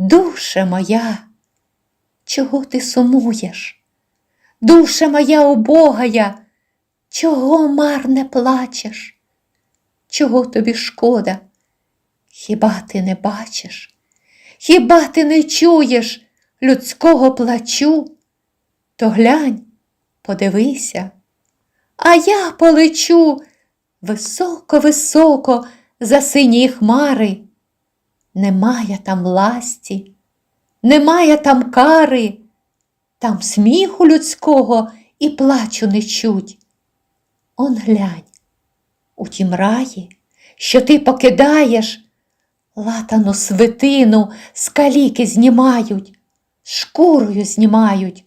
Душе моя, чого ти сумуєш? Душа моя убогая, чого марне плачеш? Чого тобі шкода? Хіба ти не бачиш? Хіба ти не чуєш людського плачу? То глянь, подивися, а я полечу високо-високо за сині хмари. Немає там власті, немає там кари, там сміху людського і плачу не чуть. Он глянь, у тім раї, що ти покидаєш, латану свитину з каліки знімають, шкурою знімають,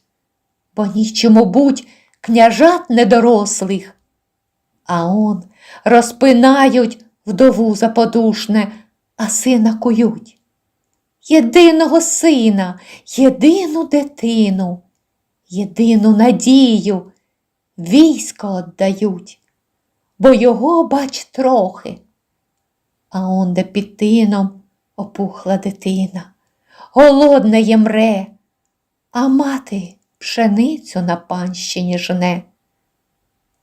бо нічому будь княжат недорослих. А он розпинають вдову заподушне, а сина кують. Єдиного сина, єдину дитину, єдину надію військо отдають, бо його бач трохи. А он де під тином опухла дитина, голодне ємре, а мати пшеницю на панщині жне.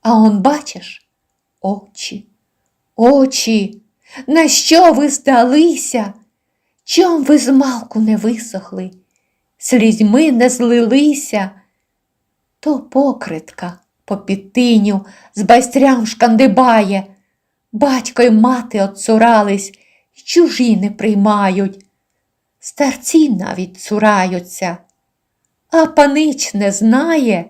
А он бачиш очі, очі, на що ви здалися? Чом ви змалку не висохли, слізьми не злилися? То покритка по підтиню з байстрям шкандибає, батько й мати отцурались, чужі не приймають, старці навіть цураються, а панич не знає,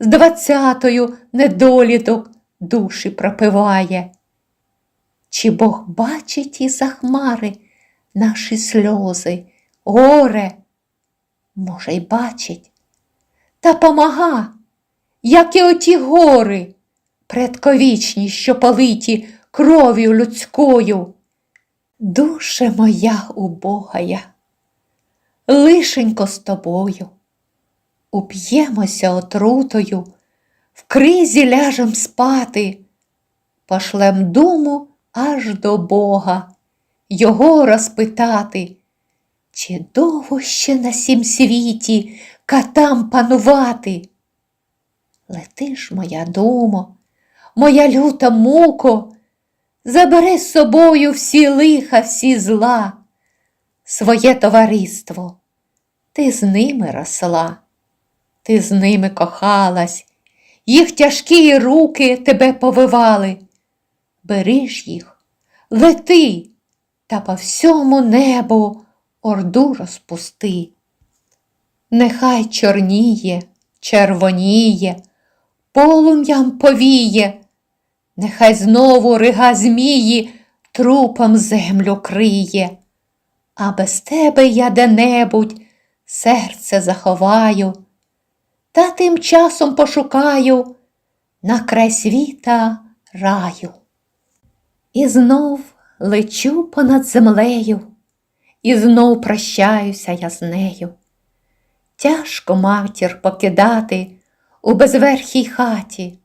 з двадцятою недоліток душі пропиває. Чи Бог бачить із-за хмари наші сльози, горе? Може, й бачить, та помага, як і оті гори, предковічні, що политі кров'ю людською. Душе моя убогая, лишенько з тобою, уп'ємося отрутою, в кризі ляжем спати, пошлем думу аж до Бога, Його розпитати, чи довго ще на сім світі катам панувати? Лети ж, моя думо, моя люта муко, забери з собою всі лиха, всі зла, своє товариство, ти з ними росла, ти з ними кохалась, їх тяжкі руки тебе повивали. Бери ж їх, лети та по всьому небу орду розпусти. Нехай чорніє, червоніє, полум'ям повіє, нехай знову рига змії трупом землю криє, а без тебе я де-небудь серце заховаю, та тим часом пошукаю на край світа раю. І знов лечу понад землею, і знов прощаюся я з нею. Тяжко матір покидати у безверхій хаті,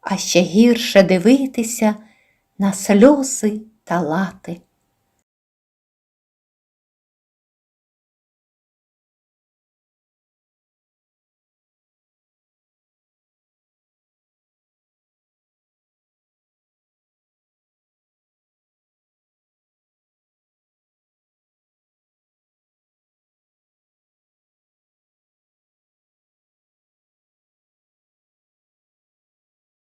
а ще гірше дивитися на сльози та лати.